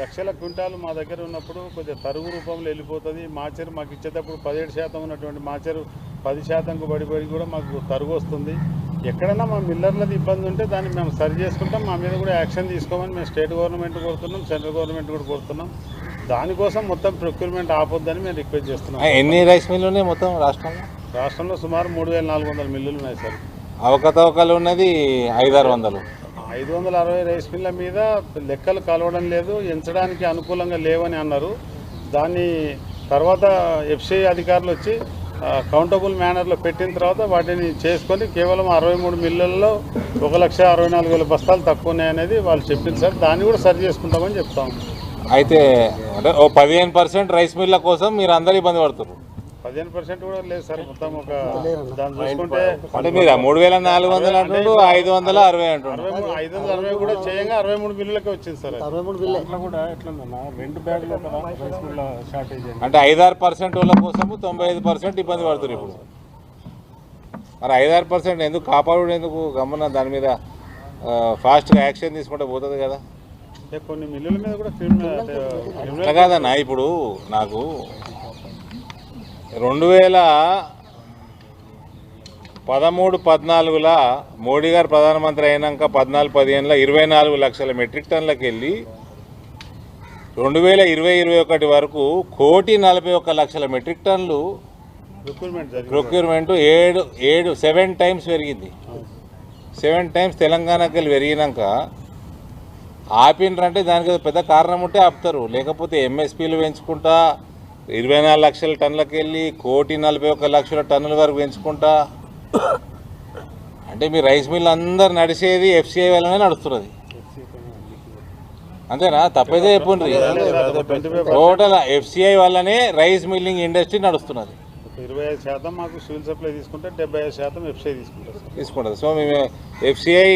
లక్షల క్వింటాలు మా దగ్గర ఉన్నప్పుడు కొద్దిగా తరుగు రూపంలో వెళ్ళిపోతుంది. మాచరు మాకు ఇచ్చేటప్పుడు పదిహేడు శాతం ఉన్నటువంటి మాచరు పది శాతంకు పడిపోయి కూడా మాకు తరుగు వస్తుంది. ఎక్కడైనా మా మిల్లర్లది ఇబ్బంది ఉంటే దాన్ని మేము సరి చేసుకుంటాం. మా మీద కూడా యాక్షన్ తీసుకోమని మేము స్టేట్ గవర్నమెంట్ కోరుతున్నాం సెంట్రల్ గవర్నమెంట్ కూడా కోరుతున్నాం. దానికోసం మొత్తం ప్రొక్యూర్మెంట్ ఆపొద్దని మేము రిక్వెస్ట్ చేస్తున్నాం. ఎన్ని రైస్ మిల్లు ఉన్నాయి మొత్తం రాష్ట్రంలో? రాష్ట్రంలో సుమారు మూడు వేల నాలుగు వందల మిల్లులు ఉన్నాయి సార్. అవకతవకలు ఉన్నది ఐదారు వందలు. ఐదు వందల అరవై రైస్ మిల్ల మీద లెక్కలు కలవడం లేదు ఎంచడానికి అనుకూలంగా లేవని అన్నారు. దాన్ని తర్వాత ఎఫ్సిఐ అధికారులు వచ్చి కౌంటబుల్ మేనర్లో పెట్టిన తర్వాత వాటిని చేసుకొని కేవలం అరవై మూడు మిల్లుల్లో ఒక లక్ష అరవై నాలుగు వేల బస్తాలు తక్కువ ఉన్నాయనేది వాళ్ళు చెప్పింది సార్. దాన్ని కూడా సరి చేసుకుంటామని చెప్తాం. అయితే అంటే ఓ పదిహేను పర్సెంట్ రైస్ మిల్ల కోసం మీరు అందరూ ఇబ్బంది పడుతున్నారు. పదిహేను పర్సెంట్ కూడా లేదు సార్ మొత్తం ఒక దాన్ని చూసుకుంటే అంటే మీరు మూడు వేల నాలుగు వందలు అంటుండ్రు ఐదు వందల అరవై అంటుండ్రు అరవై మూడు ఐదు వందల అరవై కూడా చేయంగా అరవై మూడు మిల్లులకే వచ్చింది సార్ అది. దాంట్లో కూడా ఎట్లుందన్నా రెండు బ్యాగులు షార్టేజ్ అంటే ఐదారు పర్సెంట్ వాళ్ళ కోసము తొంభై ఐదు పర్సెంట్ ఇబ్బంది పడుతున్నారు ఇప్పుడు. మరి ఐదారు పర్సెంట్ ఎందుకు కాపాడు ఎందుకు గమ్మున దాని మీద ఫాస్ట్గా యాక్షన్ తీసుకుంటే పోతుంది కదా? కొన్ని మిల్లుల మీద కూడా అట్లా కాదన్న ఇప్పుడు నాకు రెండు వేల పదమూడు పద్నాలుగులా మోడీ గారు ప్రధానమంత్రి అయినాక పద్నాలుగు పదిహేనులో ఇరవై నాలుగు లక్షల మెట్రిక్ టన్నులకు వెళ్ళి రెండు వేల ఇరవై ఇరవై ఒకటి వరకు కోటి నలభై ఒక్క లక్షల మెట్రిక్ జరిగింది. ప్రొక్యూర్మెంట్ ఏడు ఏడు సెవెన్ టైమ్స్ పెరిగింది. సెవెన్ టైమ్స్ తెలంగాణకి వెళ్ళి పెరిగినాక ఆపినరంటే దానికి పెద్ద కారణం ఉంటే ఆపుతారు. లేకపోతే ఎంఎస్పీలు పెంచుకుంటా ఇరవై నాలుగు లక్షల టన్నులకు వెళ్ళి కోటి నలభై ఒక్క లక్షల టన్నుల వరకు పెంచుకుంటా. అంటే మీ రైస్ మిల్ అందరు నడిచేది ఎఫ్సిఐ వల్లనే నడుస్తున్నది. అంతేనా? తప్పైతే ఫైవ్ టోటల్ ఎఫ్సిఐ వల్లనే రైస్ మిల్లింగ్ ఇండస్ట్రీ నడుస్తున్నది. ఇరవై ఐదు శాతం మాకు సివిల్ సప్లై తీసుకుంటే డెబ్బై ఐదు శాతం ఎఫ్సీఐ తీసుకుంటారు తీసుకుంటుంది. సో మేము ఎఫ్సిఐ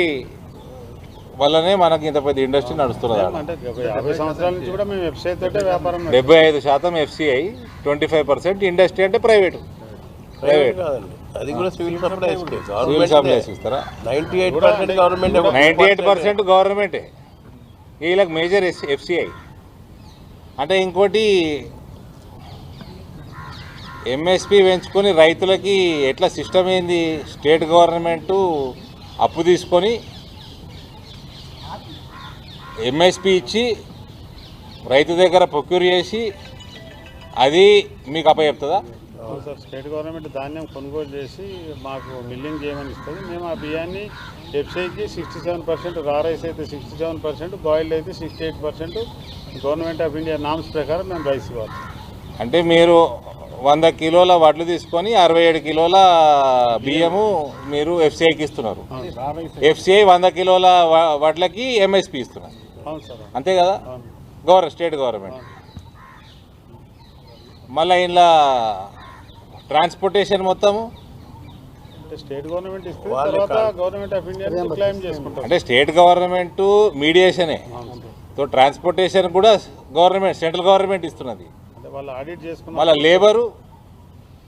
వల్లనే మనకి ఇంత పెద్ద ఇండస్ట్రీ నడుస్తున్నది ఆడ. అంటే ఒక యాభై సంవత్సరాల నుంచి కూడా మేము ఎఫ్సీఐ తోటే వ్యాపారం నడుపుతున్నాం. డెబ్బై ఐదు శాతం FCI twenty five percent industry అంటే ప్రైవేట్. ప్రైవేట్ కాదండి. అది కూడా సివిల్ సప్లై సప్లైస్ ఇస్తారా ninety eight percent government ninety eight percent గవర్నమెంటే. వీళ్ళకి మేజర్ ఎఫ్సిఐ అంటే ఇంకోటి ఎంఎస్పి పెంచుకొని రైతులకి ఎట్లా సిస్టమ్ ఏంది? స్టేట్ గవర్నమెంటు అప్పు తీసుకొని ఎంఎస్పి ఇచ్చి రైతు దగ్గర ప్రొక్యూర్ చేసి అది మీకు అప్పచెప్తుందా? అవును సార్ స్టేట్ గవర్నమెంట్ ధాన్యం కొనుగోలు చేసి మాకు మిల్లింగ్ చేయమని ఇస్తుంది. మేము ఆ బియ్యాన్ని ఎఫ్సీఐకి sixty seven percent raw rice అయితే సిక్స్టీ సెవెన్ పర్సెంట్ బాయిల్డ్ అయితే sixty eight percent government of India norms ప్రకారం మేము రైస్ ఇవ్వాలి. అంటే మీరు వంద కిలోల వడ్లు తీసుకొని అరవై ఏడు కిలోల బియ్యము మీరు ఎఫ్సిఐకి ఇస్తున్నారు. ఎఫ్సిఐ వంద కిలోల వ- వడ్లకి ఎంఎస్పి ఇస్తున్నారు. అంతే కదా? Government state government. మళ్ళీ ఇంట్లో ట్రాన్స్పోర్టేషన్ మొత్తము? అంటే స్టేట్ గవర్నమెంట్ ఇస్తే తర్వాత గవర్నమెంట్ ఆఫ్ ఇండియా నుంచి క్లెయిమ్ చేసుకుంటాం అంటే స్టేట్ గవర్నమెంట్ మీడియేషనే. సో ట్రాన్స్పోర్టేషన్ కూడా గవర్నమెంట్ సెంట్రల్ గవర్నమెంట్ ఇస్తున్నది. అంటే వాళ్ళు ఆడిట్ చేసుకున్న మళ్ళీ లేబరు?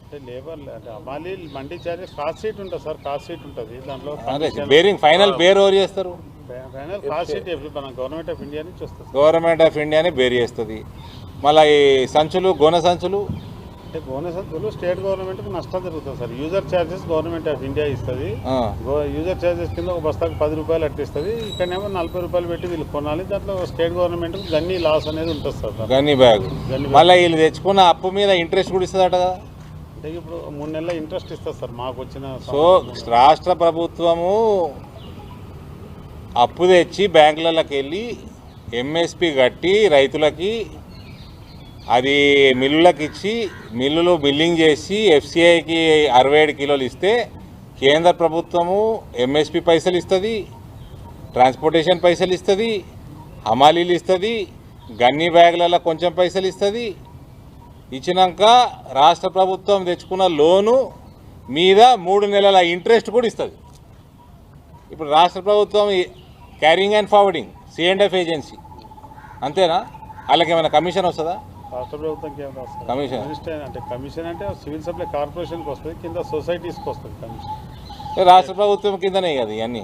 అంటే లేబర్ అంటే అమాలి మండీ చార్జెస్ కాస్ట్ షీట్ ఉంటుంది సార్ కాస్ట్ షీట్ ఉంటుంది. దాంట్లో అదే బేరింగ్ ఫైనల్ బేర్ ఓవర్ చేస్తారు? గవర్నమెంట్ ఆఫ్ గవర్నమెంట్ ఇండియానే బేర్ చేస్తుంది. మళ్ళీ ఈ సంచులు గోన సంచులు? అంటే బోనస్ అంతులు స్టేట్ గవర్నమెంట్కి నష్టం జరుగుతుంది sir. User charges government of India ఇస్తుంది. యూజర్ ఛార్జెస్ కింద ఒక బస్తాకు పది రూపాయలు అట్టిస్తుంది. ఇక్కడనేమో నలభై రూపాయలు పెట్టి వీళ్ళు కొనాలి. దాంట్లో స్టేట్ గవర్నమెంట్కి గన్ని లాస్ అనేది ఉంటుంది సార్. గన్ని బ్యాగ్. మళ్ళీ వీళ్ళు తెచ్చుకున్న అప్పు మీద ఇంట్రెస్ట్ కూడా ఇస్తుందట కదా. అంటే ఇప్పుడు మూడు నెలల ఇంట్రెస్ట్ ఇస్తుంది సార్ మాకు వచ్చిన సో రాష్ట్ర ప్రభుత్వము అప్పు తెచ్చి బ్యాంకులకి వెళ్ళి ఎంఎస్పి కట్టి రైతులకి అది మిల్లులకు ఇచ్చి మిల్లులు బిల్లింగ్ చేసి ఎఫ్సిఐకి అరవై ఏడు కిలోలు ఇస్తే కేంద్ర ప్రభుత్వము ఎంఎస్పి పైసలు ఇస్తుంది ట్రాన్స్పోర్టేషన్ పైసలు ఇస్తుంది హమాలీలు ఇస్తుంది గన్ని బ్యాగులలో కొంచెం పైసలు ఇస్తుంది. ఇచ్చినాక రాష్ట్ర ప్రభుత్వం తెచ్చుకున్న లోను మీద మూడు నెలల ఇంట్రెస్ట్ కూడా ఇస్తుంది. ఇప్పుడు రాష్ట్ర ప్రభుత్వం carrying and forwarding C and F agency అంతేనా? వాళ్ళకి ఏమైనా కమిషన్ వస్తుందా? రాష్ట్ర రాస్తారు కమిషన్. అంటే కమిషన్ అంటే సివిల్ సప్లై కార్పొరేషన్కి వస్తుంది కింద సొసైటీస్కి వస్తుంది కమిషన్ రాష్ట్ర ప్రభుత్వం కిందనే కదా ఇవన్నీ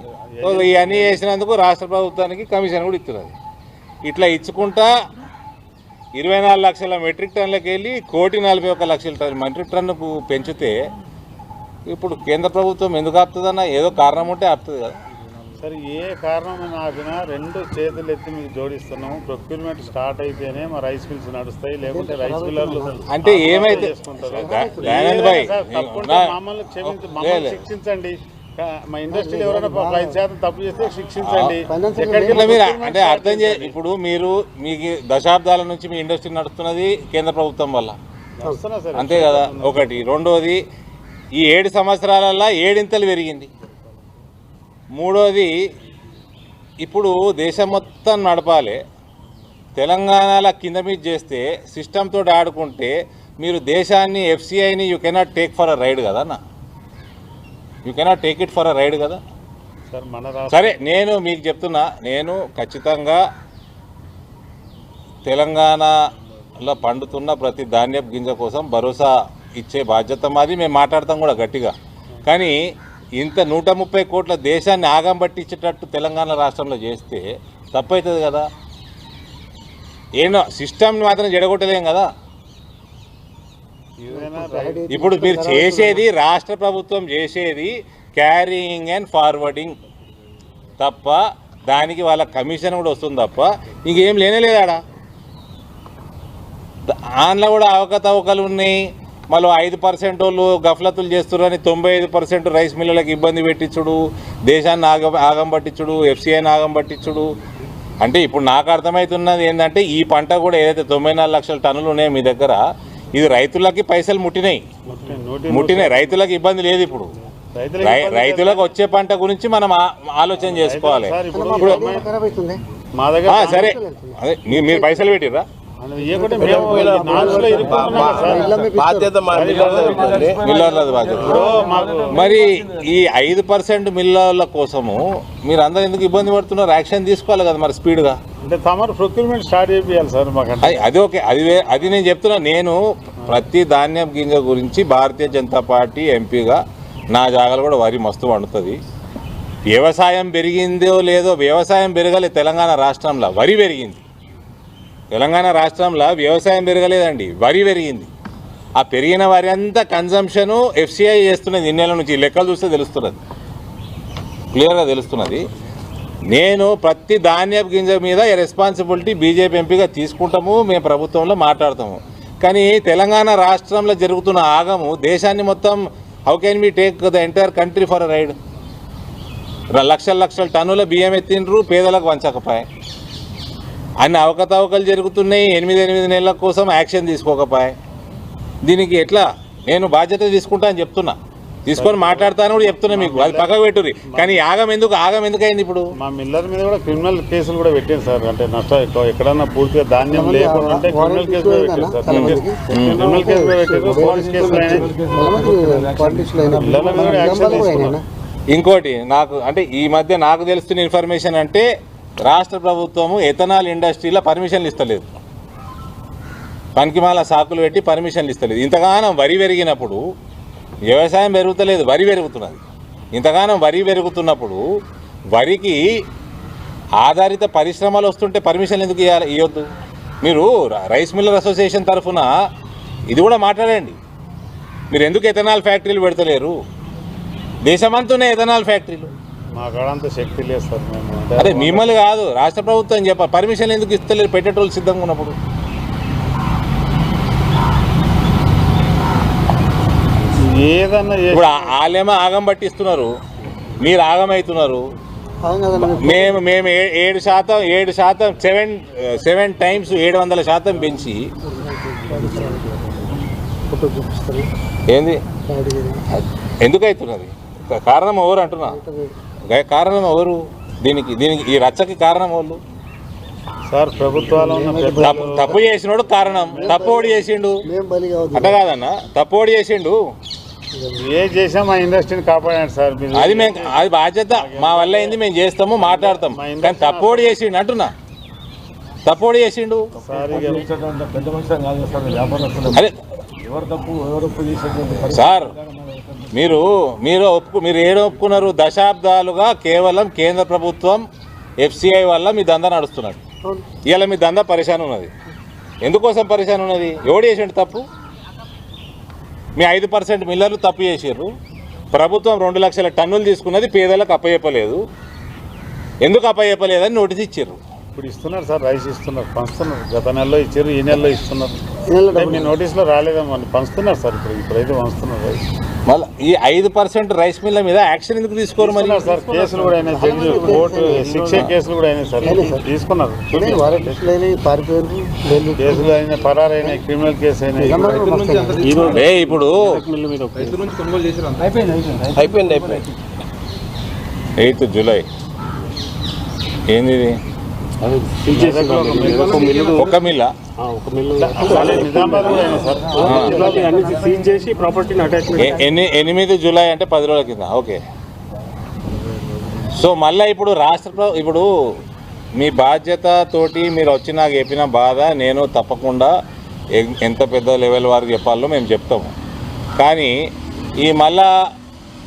ఇవన్నీ చేసినందుకు రాష్ట్ర ప్రభుత్వానికి కమిషన్ కూడా ఇస్తున్నది ఇట్లా ఇచ్చుకుంటా ఇరవై నాలుగు లక్షల మెట్రిక్ టన్నులకు వెళ్ళి కోటి నలభై ఒక్క లక్షల టన్ మెట్రిక్ టన్నుకు పెంచితే ఇప్పుడు కేంద్ర ప్రభుత్వం ఎందుకు ఆపుతుందన్న? ఏదో కారణం ఉంటే ఆపుతుంది కదా. సరే ఏ కారణం ఆపినా రెండు చేతులు ఎత్తి మీకు జోడిస్తున్నాము. ప్రొక్యూర్మెంట్ స్టార్ట్ అయితేనే మా రైస్ మిల్స్ నడుస్తాయి లేకుంటే రైస్ మిల్లర్లు అంటే ఏమైతే మమ్మల్ని క్షమించ లే, మమ్మల్ని లే. శిక్షించండి. మా ఇండస్ట్రీలో ఎవరైనా ఐదు శాతం తప్పు చేస్తే శిక్షించండి. అంటే అర్థం చే. ఇప్పుడు మీరు మీకు దశాబ్దాల నుంచి మీ ఇండస్ట్రీ నడుస్తున్నది కేంద్ర ప్రభుత్వం వల్ల. అంతే కదా ఒకటి. రెండోది ఈ ఏడు సంవత్సరాలల్లో ఏడింతలు పెరిగింది. మూడోది ఇప్పుడు దేశం మొత్తం నడపాలి. తెలంగాణలో కింద మీద చేస్తే సిస్టమ్తో ఆడుకుంటే మీరు దేశాన్ని ఎఫ్సిఐని you cannot take for a ride కదా అన్న? You cannot take it for a ride కదా? సార్ నేను మీకు చెప్తున్నా నేను ఖచ్చితంగా తెలంగాణలో పండుతున్న ప్రతి ధాన్యపు గింజ కోసం భరోసా ఇచ్చే బాధ్యత మాది. మేము మాట్లాడతాం కూడా గట్టిగా. కానీ ఇంత నూట ముప్పై కోట్ల దేశాన్ని ఆగం పట్టించేటట్టు తెలంగాణ రాష్ట్రంలో చేస్తే తప్పవుతుంది కదా. ఏనో సిస్టమ్ని మాత్రం జడగొట్టలేం కదా. ఇప్పుడు మీరు చేసేది రాష్ట్ర ప్రభుత్వం చేసేది క్యారీయింగ్ అండ్ ఫార్వర్డింగ్ తప్ప దానికి వాళ్ళ కమిషన్ కూడా వస్తుంది తప్ప ఇంకేం లేనే లేదాడ దానిలో కూడా అవకతవకలు ఉన్నాయి. మళ్ళీ ఐదు పర్సెంట్ వాళ్ళు గఫలతులు చేస్తున్నారని తొంభై ఐదు పర్సెంట్ రైస్ మిల్లులకు ఇబ్బంది పెట్టించుడు దేశాన్ని ఆగ ఆగం పట్టించుడు ఎఫ్సిఐని ఆగం పట్టించుడు. అంటే ఇప్పుడు నాకు అర్థమవుతున్నది ఏంటంటే ఈ పంట కూడా ఏదైతే తొంభై నాలుగు లక్షల టన్నులు ఉన్నాయో మీ దగ్గర ఇది రైతులకి పైసలు ముట్టినాయి. ముట్టినాయి రైతులకు ఇబ్బంది లేదు ఇప్పుడు. రైతులకు రై- ఇబ్బంది రైతులకు వచ్చే పంట గురించి మనం ఆలోచన చేసుకోవాలి. సార్ ఇప్పుడు ఇప్పుడు ఇప్పుడు మా దగ్గర ఆ, సరే. అదే మీరు పైసలు పెట్టిర్రా? మాకు మరి ఈ ఐదు పర్సెంట్ మిల్లర్ల కోసము మీరు అందరు ఎందుకు ఇబ్బంది పడుతున్నారు? యాక్షన్ తీసుకోవాలి కదా మరి స్పీడ్గా. అంటే తమరు ప్రొక్యూర్మెంట్ స్టార్ట్ చేయాలి సార్ మాకంటే అది ఓకే. అది అది నేను చెప్తున్నా. నేను ప్రతి ధాన్యం గింజ గురించి భారతీయ జనతా పార్టీ ఎంపీగా నా జాగాలు కూడా వరి మస్తు వండుతుంది వ్యవసాయం పెరిగిందో లేదో వ్యవసాయం పెరగలేదు తెలంగాణ రాష్ట్రంలో. వరి పెరిగింది. తెలంగాణ రాష్ట్రంలో వ్యవసాయం పెరగలేదండి వరి పెరిగింది. ఆ పెరిగిన వరి అంతా కన్జంప్షను ఎఫ్సిఐ చేస్తున్నది ఇన్నేళ్ళ నుంచి. లెక్కలు చూస్తే తెలుస్తున్నది. క్లియర్గా తెలుస్తున్నది. నేను ప్రతి ధాన్యపు గింజ మీద రెస్పాన్సిబిలిటీ బీజేపీ ఎంపీగా తీసుకుంటాము మేము ప్రభుత్వంలో మాట్లాడతాము. కానీ తెలంగాణ రాష్ట్రంలో జరుగుతున్న ఆగము దేశాన్ని మొత్తం how can we take the entire country for ride లక్షల లక్షల టన్నుల బియ్యం ఎత్తిండ్రు పేదలకు వంచకపోయాయి అన్ని అవకతవకలు జరుగుతున్నాయి. ఎనిమిది ఎనిమిది నెలల కోసం యాక్షన్ తీసుకోకపోయా. దీనికి ఎట్లా? నేను బాధ్యత తీసుకుంటా అని చెప్తున్నా. తీసుకొని మాట్లాడతాను కూడా చెప్తున్నా మీకు. అది పక్కకు పెట్టుర్రి కానీ ఆగం ఎందుకు? ఆగం ఎందుకు అయింది ఇప్పుడు? మా మిల్లర్ మీద కూడా క్రిమినల్ కేసులు కూడా పెట్టాను సార్. అంటే నష్టం ఎక్కువ ఎక్కడన్నా పూర్తిగా ధాన్యం లేకుండా క్రిమినల్ కేసు పెట్టారు సార్. క్రిమినల్ కేసు పెట్టారు పోలీస్ కేసులు ఇంకోటి నాకు అంటే ఈ మధ్య నాకు తెలుస్తున్న ఇన్ఫర్మేషన్ అంటే రాష్ట్ర ప్రభుత్వము ఎథనాల్ ఇండస్ట్రీలో పర్మిషన్లు ఇస్తలేదు. పనికిమాల సాకులు పెట్టి పర్మిషన్లు ఇస్తలేదు. ఇంతగానం వరి పెరిగినప్పుడు వ్యవసాయం పెరుగుతలేదు వరి పెరుగుతున్నది. ఇంతగానం వరి పెరుగుతున్నప్పుడు వరికి ఆధారిత పరిశ్రమలు వస్తుంటే పర్మిషన్ ఎందుకు ఇవ్వాలి ఇవ్వద్దు మీరు రైస్ మిల్లర్ అసోసియేషన్ తరఫున ఇది కూడా మాట్లాడండి. మీరు ఎందుకు ఎథనాల్ ఫ్యాక్టరీలు పెడతలేరు? దేశమంతునే ఎథనాల్ ఫ్యాక్టరీలు. శక్తి లేదు సార్ మేము. అంటే అదే మిమ్మల్ని కాదు రాష్ట్ర ప్రభుత్వం చెప్ప పర్మిషన్ ఎందుకు ఇస్తలేరు? పెట్టేటోళ్ళు సిద్ధంగా ఉన్నప్పుడు. ఏదన్నా చేసి- ఇప్పుడు ఆ- వాళ్ళేమో ఆగం పట్టిస్తున్నారు. మీరు ఆగం అవుతున్నారు. మేము మేము ఏ- ఏడు శాతం ఏడు శాతం సెవెన్ సెవెన్ టైమ్స్ ఏడు వందల శాతం పెంచి. ఏంది? ఎందుకు అవుతున్నది? కా- కారణం ఎవరు అంటున్నా? కారణం ఎవరు? దీనికి దీనికి ఈ రచ్చకి కారణం వాళ్ళు సార్ ప్రభుత్వాలు తప్పు తప్పు చేసినోడు కారణం. తప్పు ఓడి చేసిండు? అట్ట కాదన్న. తప్పు ఓడి చేసిండు? ఏ చేసినా మా ఇండస్ట్రీని కాపాడండి సార్. అది మేము అది బాధ్యత. మా వల్ల అయింది మేము చేస్తాము మాట్లాడతాం కానీ తప్పు ఓడి చేసిండు అంటున్నా. తప్పు ఓడి చేసిండు? అదే సార్ మీరు మీరు ఒప్పుకు మీరు ఏడు ఒప్పుకున్నారు? దశాబ్దాలుగా కేవలం కేంద్ర ప్రభుత్వం ఎఫ్సిఐ వల్ల మీ దందా నడుస్తున్నాడు ఇవాళ మీ దందా పరిశాన్ ఉన్నది. ఎందుకోసం పరిశాన్ ఉన్నది? ఎవడు చేసిండు తప్పు? మీ ఐదు పర్సెంట్ మిల్లర్లు తప్పు చేసారు ప్రభుత్వం రెండు లక్షల టన్నులు తీసుకున్నది పేదలకు అప్పయ్యపలేదు ఎందుకు అప్పయ్యపలేదని నోటీస్ ఇచ్చారు ఇప్పుడు ఇస్తున్నారు సార్ రైస్ ఇస్తున్నారు పంచుతున్నారు. గత నెలలో ఇచ్చారు ఈ నెలలో ఇస్తున్నారు. మీ నోటీస్లో రాలేదమ్మా పంచుతున్నారు సార్ ఇప్పుడు ఇప్పుడైతే పంచుతున్నారు రైస్. మళ్ళీ ఈ ఐదు పర్సెంట్ రైస్ మిల్ల మీద యాక్షన్ ఎందుకు తీసుకోరు మరి? తీసుకున్నారు సార్ కేసులు కూడా అయినాయి జడ్జి కోర్టు శిక్ష కేసులు కూడా అయినాయి సార్ తీసుకున్నారు. కేసులు అయినాయి పరారు అయినాయి క్రిమినల్ కేసు అయినాయి. ఈ రోజు ఏ ఇప్పుడు మిల్లు మీద ఒక అయిపోయింది అయిపోయింది ఎయిత్ జూలై. ఏంది ఒక మిల్లు. ఎన్ని ఎనిమిది జూలై అంటే పది రోజుల కింద ఓకే. సో మళ్ళీ ఇప్పుడు రాష్ట్ర ఇప్పుడు మీ బాధ్యత తోటి మీరు వచ్చి నాకు చెప్పిన బాధ నేను తప్పకుండా ఎంత పెద్ద లెవెల్ వారికి చెప్పాలో మేము చెప్తాము. కానీ ఈ మళ్ళా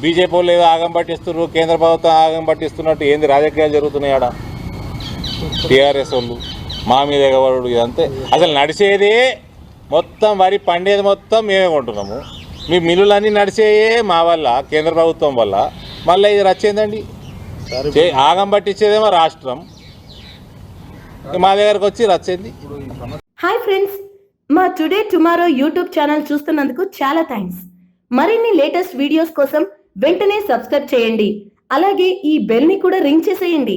బీజేపీ వాళ్ళు ఏదో ఆగం పట్టిస్తున్నారు కేంద్ర ప్రభుత్వం ఆగం పట్టిస్తున్నట్టు ఏంది రాజకీయాలు జరుగుతున్నాయి ఆడ? టీఆర్ఎస్ వాళ్ళు మా మీద ఎగబడు ఇదంతే. అసలు నడిచేదే మొత్తం వరి పండేది మొత్తం మేమే కొంటున్నాము. మీ మిల్లులన్నీ నడిచేయే మా వల్ల కేంద్ర ప్రభుత్వం వల్ల. మళ్ళీ ఇది రచ్చేందండి ఆగం పట్టించేదేమో రాష్ట్రం. మా దగ్గరకు వచ్చి రచ్చేది హాయ్ ఫ్రెండ్స్. మా టుడే టుమారో యూట్యూబ్ ఛానల్ చూస్తున్నందుకు చాలా థ్యాంక్స్. మరిన్ని లేటెస్ట్ వీడియోస్ కోసం వెంటనే సబ్స్క్రైబ్ చేయండి. అలాగే ఈ బెల్ని కూడా రింగ్ చేసేయండి.